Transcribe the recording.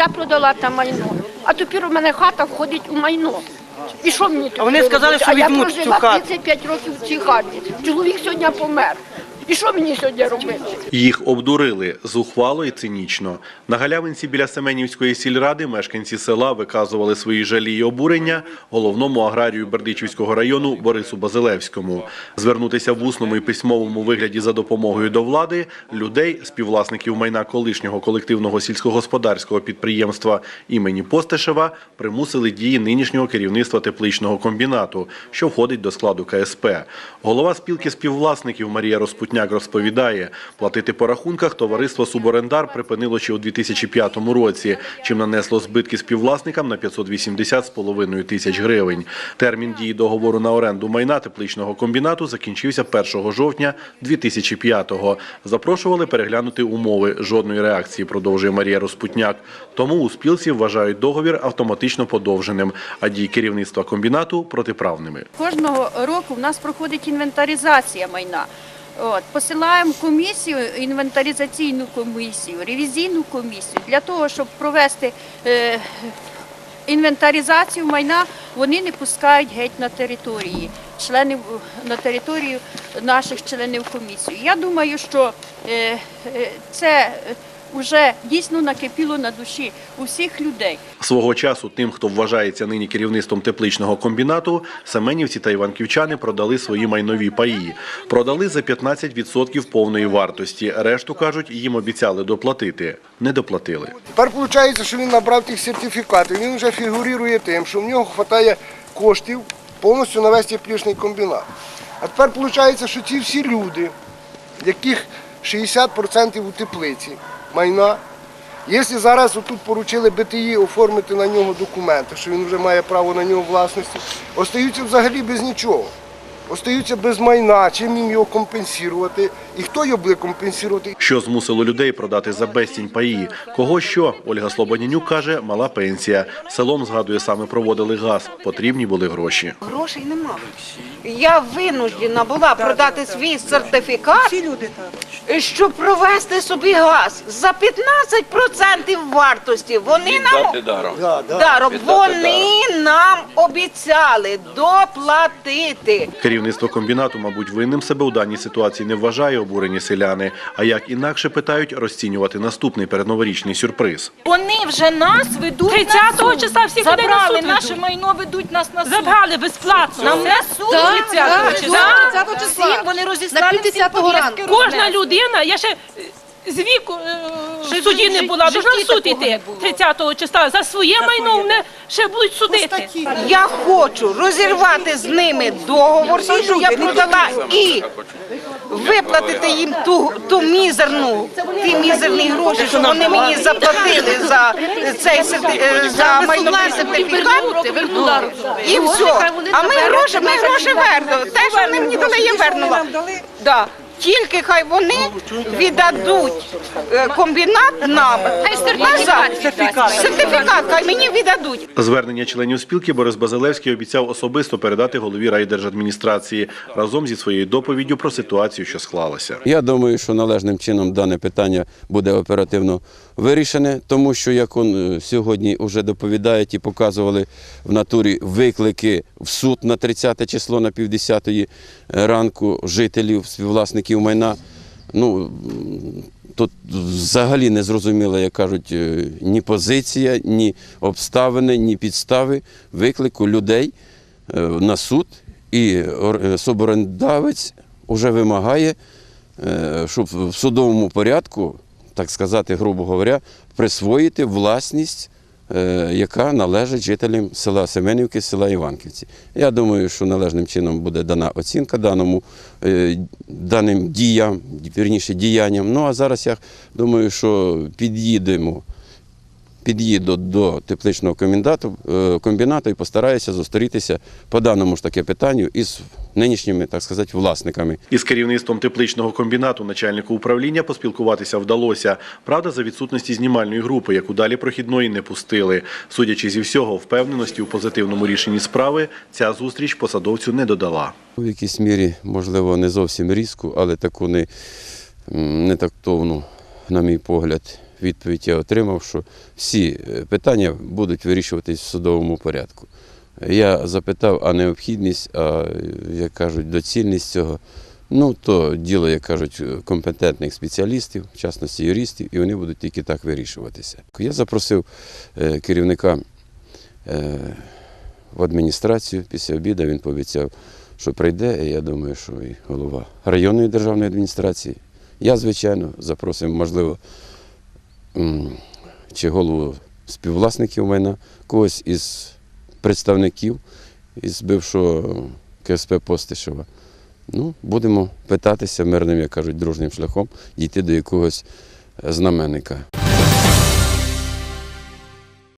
Я продала там майно, а тепер у мене хата входить у майно. І що мені А вони сказали, що а я візьмуть цю прожила хату. 35 років в цій хаті. Чоловік сьогодні помер. І що мені сьогодні робити? Їх обдурили зухвало і цинічно. На галявинці біля Семенівської сільради мешканці села виказували свої жалі й обурення головному аграрію Бердичівського району Борису Базилевському. Звернутися в усному і письмовому вигляді за допомогою до влади людей, співвласників майна колишнього колективного сільськогосподарського підприємства імені Постишева, примусили дії нинішнього керівництва тепличного комбінату, що входить до складу КСП. Голова спілки співвласників Марія Розпутняк розповідає, платити по рахунках товариство Суборендар припинило ще у 2005 році, чим нанесло збитки співвласникам на 580 з половиною тисяч гривень. Термін дії договору на оренду майна тепличного комбінату закінчився 1 жовтня 2005-го. Запрошували переглянути умови. Жодної реакції, продовжує Марія Розпутняк. Тому у спілці вважають договір автоматично подовженим, а дії керівництва комбінату протиправними. Кожного року в нас проходить інвентаризація майна. От, посилаємо комісію, інвентаризаційну комісію, ревізійну комісію для того, щоб провести е, інвентаризацію майна, вони не пускають геть на території, членів на територію наших членів комісії. Я думаю, що е, е, це вже дійсно накипіло на душі усіх людей. Свого часу тим, хто вважається нині керівництвом тепличного комбінату, семенівці та іванківчани продали свої майнові паї. Продали за 15% повної вартості. Решту, кажуть, їм обіцяли доплатити. Не доплатили. Тепер виходить, що він набрав тих сертифікатів, він вже фігурує тим, що в нього вистачає коштів повністю на весь теплічний комбінат. А тепер виходить, що ці всі люди, яких 60% у теплиці майна, якщо зараз отут поручили БТІ оформити на нього документи, що він вже має право на нього власності, остаються взагалі без нічого. Остаються без майна, чим їм його компенсувати, і хто його буде компенсувати, Що змусило людей продати за безцінь паї? Кого що? Ольга Слободянюк каже, мала пенсія. Селом, згадує, саме проводили газ. Потрібні були гроші. Грошей нема. Я винуждена була продати свій сертифікат, щоб провести собі газ за 15% вартості. Вони нам даром. Вони нам обіцяли доплатити. Керівництво комбінату, мабуть, винним себе у даній ситуації не вважає обурені селяни. А як інакше питають розцінювати наступний передноворічний сюрприз. Вони вже нас ведуть 30 на суд. числа всіх людей на суд ведуть. наше майно, ведуть нас на суд. Забрали безплатно. Нам на суд Так, 30 так, числа. 30-го числа. Всім вони розіслали всі 50-го повістки Кожна людина, я ще з віку е, в суді не була, должна в суд такого не іти було. 30 числа. За своє майно мене ще будуть судити. Я хочу розірвати з ними договор, що я продала, і виплатити їм ту, ту мізерну, ті мізерні гроші, що вони мені заплатили за цей серти- е, за майновий сертифікат. І все. А ми гроші, ми гроші вернули. Те, що вони мені дали, я вернула. Да. Тільки хай вони віддадуть е, комбінат нам назад. Сертифікат. Сертифікат хай мені віддадуть. Звернення членів спілки Борис Базилевський обіцяв особисто передати голові райдержадміністрації разом зі своєю доповіддю про ситуацію, що склалася. Я думаю, що належним чином дане питання буде оперативно вирішене, тому що, як он е, сьогодні вже доповідають і показували в натурі виклики в суд на 30 число на півдесятої ранку жителів, співвласників майна. Ну, тут взагалі не зрозуміла, як кажуть, е, ні позиція, ні обставини, ні підстави виклику людей е, на суд. І ор- е, суборендавець вже вимагає е, щоб в судовому порядку, так сказати, грубо говоря, присвоїти власність, е, яка належить жителям села Семенівки, села Іванківці. Я думаю, що належним чином буде дана оцінка даному е, даним діям, вірніше діянням. Ну а зараз я думаю, що під'їдемо. Під'їду до тепличного комбінату, е, комбінату і постараюся зустрітися по даному ж таке питанню із нинішніми, так сказати, власниками. Із керівництвом тепличного комбінату начальнику управління поспілкуватися вдалося. Правда, за відсутності знімальної групи, яку далі прохідної не пустили. Судячи зі всього, впевненості у позитивному рішенні справи, ця зустріч посадовцю не додала. В якійсь мірі, можливо, не зовсім різку, але таку не, не тактовну, на мій погляд, відповідь я отримав, що всі е, питання будуть вирішуватись в судовому порядку. Я запитав, а необхідність, а е, як кажуть, доцільність цього. Ну, то діло, як кажуть, компетентних спеціалістів, в частності юристів, і вони будуть тільки так вирішуватися. Я запросив е, керівника е, в адміністрацію після обіду, він пообіцяв, що прийде, і я думаю, що і голова районної державної адміністрації. Я, звичайно, запросимо, можливо, чи голову співвласників майна, когось із представників із бившого КСП Постишева. Ну, будемо питатися мирним, як кажуть, дружнім шляхом дійти до якогось знаменника.